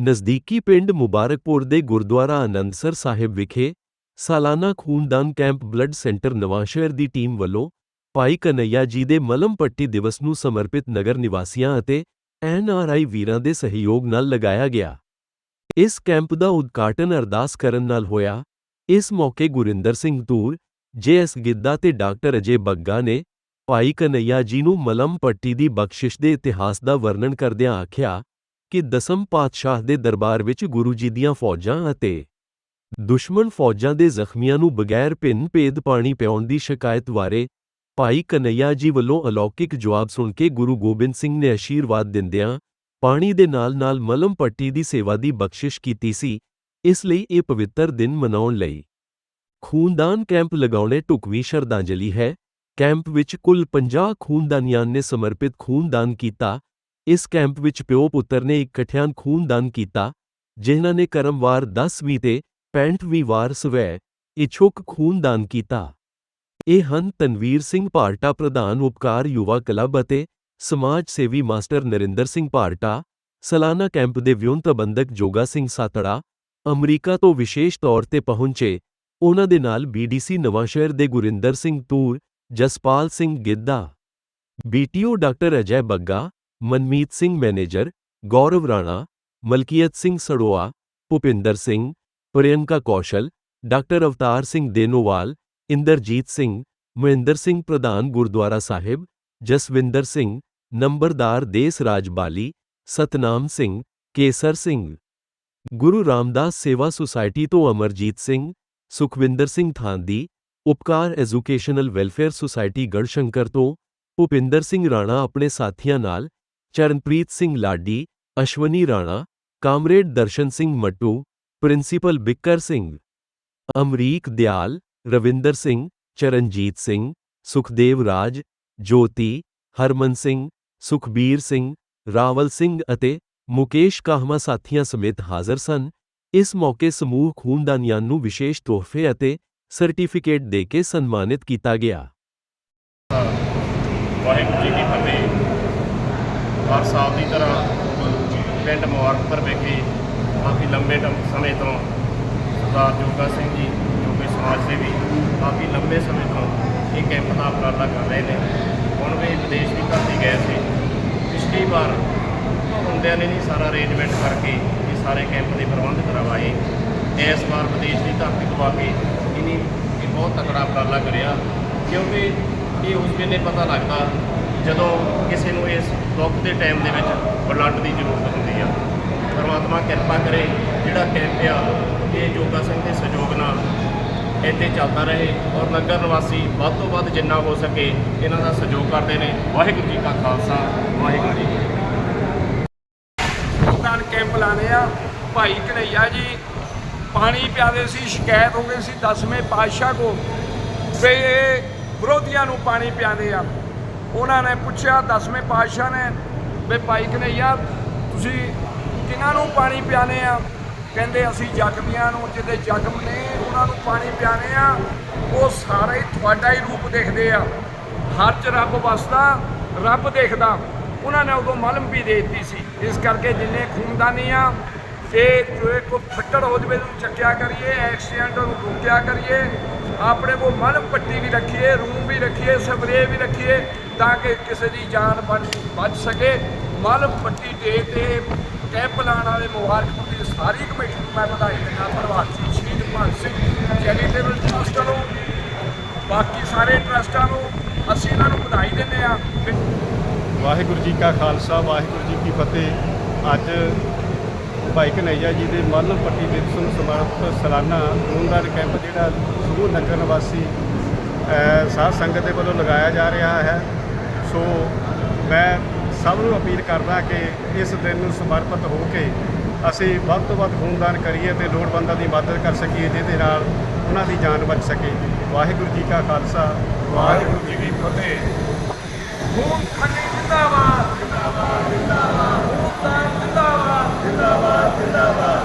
ਨਜ਼ਦੀਕੀ ਪਿੰਡ ਮੁਬਾਰਕਪੁਰ ਦੇ ਗੁਰਦੁਆਰਾ ਆਨੰਦਸਰ ਸਾਹਿਬ ਵਿਖੇ ਸਾਲਾਨਾ ਖੂਨਦਾਨ ਕੈਂਪ ਬਲੱਡ ਸੈਂਟਰ ਨਵਾਂਸ਼ਹਿਰ ਦੀ ਟੀਮ ਵੱਲੋਂ ਭਾਈ ਕਨਈਆ ਜੀ ਦੇ ਮਲਮ ਪੱਟੀ ਦਿਵਸ ਨੂੰ ਸਮਰਪਿਤ ਨਗਰ ਨਿਵਾਸੀਆਂ ਅਤੇ ਐਨਆਰਆਈ ਵੀਰਾਂ ਦੇ ਸਹਿਯੋਗ ਨਾਲ ਲਗਾਇਆ ਗਿਆ। ਇਸ ਕੈਂਪ ਦਾ ਉਦਘਾਟਨ ਅਰਦਾਸ ਕਰਨ ਨਾਲ ਹੋਇਆ। ਇਸ ਮੌਕੇ ਗੁਰਿੰਦਰ ਸਿੰਘ ਤੂਰ ਜੇਐਸ ਗਿੱਦਾ ਤੇ ਡਾਕਟਰ ਅਜੇ ਬੱਗਾ ਨੇ ਭਾਈ ਕਨਈਆ ਜੀ ਨੂੰ ਮਲਮ ਪੱਟੀ ਦੀ ਬਖਸ਼ਿਸ਼ ਦੇ ਇਤਿਹਾਸ ਦਾ ਵਰਣਨ ਕਰਦਿਆਂ ਆਖਿਆ ਕਿ ਦਸਮ ਪਾਤਸ਼ਾਹ ਦੇ ਦਰਬਾਰ ਵਿੱਚ ਗੁਰੂ ਜੀ ਦੀਆਂ ਫੌਜਾਂ ਅਤੇ ਦੁਸ਼ਮਣ ਫੌਜਾਂ ਦੇ ਜ਼ਖਮੀਆਂ ਨੂੰ ਬਗੈਰ ਭਿੰਨ ਭੇਦ ਪਾਣੀ ਪਿਆਉਣ ਦੀ ਸ਼ਿਕਾਇਤ ਬਾਰੇ ਭਾਈ ਕਨਈਆ ਜੀ ਵੱਲੋਂ ਅਲੌਕਿਕ ਜਵਾਬ ਸੁਣ ਕੇ ਗੁਰੂ ਗੋਬਿੰਦ ਸਿੰਘ ਨੇ ਅਸ਼ੀਰਵਾਦ ਦਿੰਦਿਆਂ ਪਾਣੀ ਦੇ ਨਾਲ-ਨਾਲ ਮਲਮ ਪੱਟੀ ਦੀ ਸੇਵਾ ਦੀ ਬਖਸ਼ਿਸ਼ ਕੀਤੀ ਸੀ, ਇਸ ਲਈ ਇਹ ਪਵਿੱਤਰ ਦਿਨ ਮਨਾਉਣ ਲਈ ਖੂਨਦਾਨ ਕੈਂਪ ਲਗਾਉਣੇ ਢੁਕਵੀਂ ਸ਼ਰਧਾਂਜਲੀ ਹੈ। ਕੈਂਪ ਵਿੱਚ ਕੁੱਲ 50 ਖੂਨਦਾਨੀਆਂ ਨੇ ਸਮਰਪਿਤ ਖੂਨਦਾਨ ਕੀਤਾ। ਇਸ ਕੈਂਪ ਵਿੱਚ ਪਿਓ ਪੁੱਤਰ ਨੇ ਇਕੱਠਿਆਂ ਖੂਨਦਾਨ ਕੀਤਾ, ਜਿਨ੍ਹਾਂ ਨੇ ਕਰਮਵਾਰ 10ਵੀਂ ਤੇ 65ਵੀਂ ਵਾਰ ਸਵੈ ਇਛੁਕ ਖੂਨਦਾਨ ਕੀਤਾ। ਇਹ ਹਨ ਤਨਵੀਰ ਸਿੰਘ ਭਾਰਟਾ ਪ੍ਰਧਾਨ ਉਪਕਾਰ ਯੁਵਾ ਕਲੱਬ ਅਤੇ ਸਮਾਜ ਸੇਵੀ ਮਾਸਟਰ ਨਰਿੰਦਰ ਸਿੰਘ ਭਾਰਟਾ ਸਾਲਾਨਾ ਕੈਂਪ ਦੇ ਵਿਉਂਤ ਪ੍ਰਬੰਧਕ ਜੋਗਾ ਸਿੰਘ ਸਾਤੜਾ, ਅਮਰੀਕਾ ਤੋਂ ਵਿਸ਼ੇਸ਼ ਤੌਰ ਤੇ ਪਹੁੰਚੇ। ਉਹਨਾਂ ਦੇ ਨਾਲ ਬੀਡੀਸੀ ਨਵਾਂਸ਼ਹਿਰ ਦੇ Gurinder Singh Toor Jaspal Singh Gidda BTO doctor Ajay Bagga Manmeet Singh manager Gaurav Rana Malkiat Singh Saroya Bhupinder Singh Priyanka Kaushal doctor Avtar Singh Denowal Inderjit Singh Mahinder Singh ਪ੍ਰਧਾਨ ਗੁਰਦੁਆਰਾ ਸਾਹਿਬ ਜਸਵਿੰਦਰ ਸਿੰਘ ਨੰਬਰਦਾਰ ਦੇਸ ਰਾਜ ਬਾਲੀ Satnam Singh Kesar Singh Guru Ramdas Seva society ਤੋਂ Amarjit Singh Sukhwinder Singh Thandi Upkar educational welfare society Garhshankar ਤੋਂ ਭੁਪਿੰਦਰ ਸਿੰਘ ਰਾਣਾ ਆਪਣੇ ਸਾਥੀਆਂ ਨਾਲ Charanpreet Singh Ladi Ashwani Rana comrade Darshan Singh Mattu principal Bikkar Singh Amrik ਦਿਆਲ ਰਵਿੰਦਰ ਸਿੰਘ ਚਰਨਜੀਤ ਸਿੰਘ ਸੁਖਦੇਵ ਰਾਜ ਜੋਤੀ ਹਰਮਨ ਸਿੰਘ ਸੁਖਬੀਰ ਸਿੰਘ ਰਾਵਲ ਸਿੰਘ ਅਤੇ ਮੁਕੇਸ਼ ਕਾਹਮਾ ਸਾਥੀਆਂ ਸਮੇਤ ਹਾਜ਼ਰ ਸਨ ਇਸ ਮੌਕੇ ਸਮੂਹ ਖੂਨਦਾਨੀਆਂ ਨੂੰ ਵਿਸ਼ੇਸ਼ ਤੋਹਫੇ ਅਤੇ ਸਰਟੀਫਿਕੇਟ ਦੇ ਕੇ ਸਨਮਾਨਿਤ ਕੀਤਾ ਗਿਆ ਵਾਹਿਗੁਰੂ ਜੀ ਕੀ ਫਤਿਹ ਹਰ ਸਾਲ ਦੀ ਤਰ੍ਹਾਂ ਪਿੰਡ ਮੁਬਾਰਕਪੁਰ ਵਿਖੇ ਕਾਫੀ ਲੰਬੇ ਟਮ- ਸਮੇਂ ਤੋਂ ਸਰਦਾਰ ਜੋਗਾ ਸਿੰਘ ਜੀ ਜੋ ਕਿ ਸਮਾਜ ਸੇਵੀ ਕਾਫੀ ਲੰਬੇ ਸਮੇਂ ਤੋਂ ਇਹ ਕੈਂਪ ਦਾ ਉਪਰਾਲਾ ਕਰ ਰਹੇ ਨੇ ਹੁਣ ਵੀ ਵਿਦੇਸ਼ ਦੀ ਧਰਤੀ ਗਏ ਸੀ ਪਿਛਲੀ ਵਾਰ ਮੁੰਡਿਆਂ ਨੇ ਨਹੀਂ ਸਾਰਾ ਅਰੇਂਜਮੈਂਟ ਕਰਕੇ ਇਹ ਸਾਰੇ ਕੈਂਪ ਦੇ ਪ੍ਰਬੰਧ ਕਰਵਾਏ ਇਸ ਵਾਰ ਵਿਦੇਸ਼ ਦੀ ਧਰਤੀ ਤੋਂ ਆ ਕੇ ਇਹਨੇ ਇਹ ਬਹੁਤ ਤਕੜਾ ਉਪਰਾਲਾ ਕਰਿਆ। ਕਿਉਂਕਿ ਇਹ ਉਸ ਵੇਲੇ ਪਤਾ ਲੱਗਦਾ ਜਦੋਂ ਕਿਸੇ ਨੂੰ ਇਸ ਦੁੱਖ ਦੇ ਟਾਈਮ ਦੇ ਵਿੱਚ ਬਲੱਡ ਦੀ ਜ਼ਰੂਰਤ ਹੁੰਦੀ ਆ। ਪਰਮਾਤਮਾ ਕਿਰਪਾ ਕਰੇ, ਜਿਹੜਾ ਕੈਂਪ ਆ ਇਹ ਜੋਗਾ ਸਿੰਘ ਦੇ ਸਹਿਯੋਗ ਨਾਲ ਇੱਥੇ ਚੱਲਦਾ ਰਹੇ ਔਰ ਨਗਰ ਨਿਵਾਸੀ ਵੱਧ ਤੋਂ ਵੱਧ ਜਿੰਨਾ ਹੋ ਸਕੇ ਇਹਨਾਂ ਦਾ ਸਹਿਯੋਗ ਕਰਦੇ ਨੇ। ਵਾਹਿਗੁਰੂ ਜੀ ਕਾ ਖਾਲਸਾ, ਵਾਹਿਗੁਰੂ ਜੀ ਕੀ ਕੈਂਪ ਲਾਣੇ ਆ। ਭਾਈ ਕਨਈਆ ਜੀ ਪਾਣੀ ਪਿਆਦੇ ਸੀ, ਸ਼ਿਕਾਇਤ ਹੋ ਗਈ ਸੀ ਦਸਵੇਂ ਪਾਤਸ਼ਾਹ ਕੋ ਵੀ ਇਹ ਵਿਰੋਧੀਆਂ ਨੂੰ ਪਾਣੀ ਪਿਆਦੇ ਆ। ਉਹਨਾਂ ਨੇ ਪੁੱਛਿਆ, ਦਸਵੇਂ ਪਾਤਸ਼ਾਹ ਨੇ ਵੀ ਭਾਈ ਕਨਈਆ ਤੁਸੀਂ ਕਿਹਨਾਂ ਨੂੰ ਪਾਣੀ ਪਿਆਨੇ ਆ? ਕਹਿੰਦੇ, ਅਸੀਂ ਜ਼ਖਮੀਆਂ ਨੂੰ ਜਿਹਦੇ ਜ਼ਖਮ ਨੇ, ਉਹਨਾਂ ਨੂੰ ਪਾਣੀ ਪਿਆਨੇ ਆ। ਉਹ ਸਾਰੇ ਹੀ ਤੁਹਾਡਾ ਹੀ ਰੂਪ ਦੇਖਦੇ ਆ। ਹਰ ਚ ਰੱਬ ਵਸਦਾ, ਰੱਬ ਦੇਖਦਾ। ਉਹਨਾਂ ਨੇ ਉਦੋਂ ਮਲਮ ਵੀ ਦੇ ਦਿੱਤੀ ਸੀ। ਇਸ ਕਰਕੇ ਜਿੰਨੇ ਖੂਨਦਾਨੀ ਆ ਤੇ ਜੋ ਕੋਈ ਫੱਟੜ ਹੋ ਜਵੇ ਨੂੰ ਚੱਕਿਆ ਕਰੀਏ ਐਕਸੀਡੈਂਟ ਨੂੰ ਰੋਕਿਆ ਕਰੀਏ, ਆਪਣੇ ਕੋਲ ਮਲਮ ਪੱਟੀ ਵੀ ਰੱਖੀਏ, ਰੂਮ ਵੀ ਰੱਖੀਏ ਸਪਰੇ ਵੀ ਰੱਖੀਏ, ਤਾਂ ਕਿ ਕਿਸੇ ਦੀ ਜਾਨ ਬਚ ਬਚ ਸਕੇ। ਮਲਮ ਪੱਟੀ ਦੇ ਤੇ ਕੈਂਪ ਲਾਉਣ ਵਾਲੇ ਮੁਬਾਰਕਪੁਰ ਦੀ ਸਾਰੀ ਕਮੇਟੀ ਨੂੰ ਮੈਂ ਵਧਾਈ ਦਿੰਦਾ ਪ੍ਰਵਾਸੀ ਸ਼ਹੀਦ ਭਗਤ ਸਿੰਘ ਚੈਰੀਟੇਬਲ ਟਰਸਟ ਨੂੰ, ਬਾਕੀ ਸਾਰੇ ਟਰਸਟਾਂ ਨੂੰ, ਅਸੀਂ ਇਹਨਾਂ ਨੂੰ ਵਧਾਈ ਦਿੰਦੇ ਆ ਵਾਹਿਗੁਰੂ ਜੀ ਕਾ ਖਾਲਸਾ, ਵਾਹਿਗੁਰੂ ਜੀ ਕੀ ਫਤਿਹ। ਅੱਜ ਭਾਈ ਕਨਈਆ ਜੀ ਦੇ ਮਰਨ ਪੱਟੀ ਦਿਵਸ ਨੂੰ ਸਮਰਪਿਤ ਸਾਲਾਨਾ ਖੂਨਦਾਨ ਕੈਂਪ ਜਿਹੜਾ ਸਮੂਹ ਨਗਰ ਨਿਵਾਸੀ ਸਾਧ ਸੰਗਤ ਦੇ ਵੱਲੋਂ ਲਗਾਇਆ ਜਾ ਰਿਹਾ ਹੈ। ਸੋ ਮੈਂ ਸਭ ਨੂੰ ਅਪੀਲ ਕਰਦਾ ਕਿ ਇਸ ਦਿਨ ਨੂੰ ਸਮਰਪਿਤ ਹੋ ਕੇ ਅਸੀਂ ਵੱਧ ਤੋਂ ਵੱਧ ਖੂਨਦਾਨ ਕਰੀਏ ਤੇ ਲੋੜਵੰਦਾਂ ਦੀ ਮਦਦ ਕਰ ਸਕੀਏ ਜਿਹਦੇ ਨਾਲ ਉਹਨਾਂ ਦੀ ਜਾਨ ਬਚ ਸਕੇ। ਵਾਹਿਗੁਰੂ ਜੀ ਕਾ ਖਾਲਸਾ। ਵਾਹਿਗੁਰੂ ਜੀ ਕੀ ਫਤਿਹ। ਖੂਨ ਖੰਡੀ ਜਿੰਦਾਬਾਦ। जिंदाबाद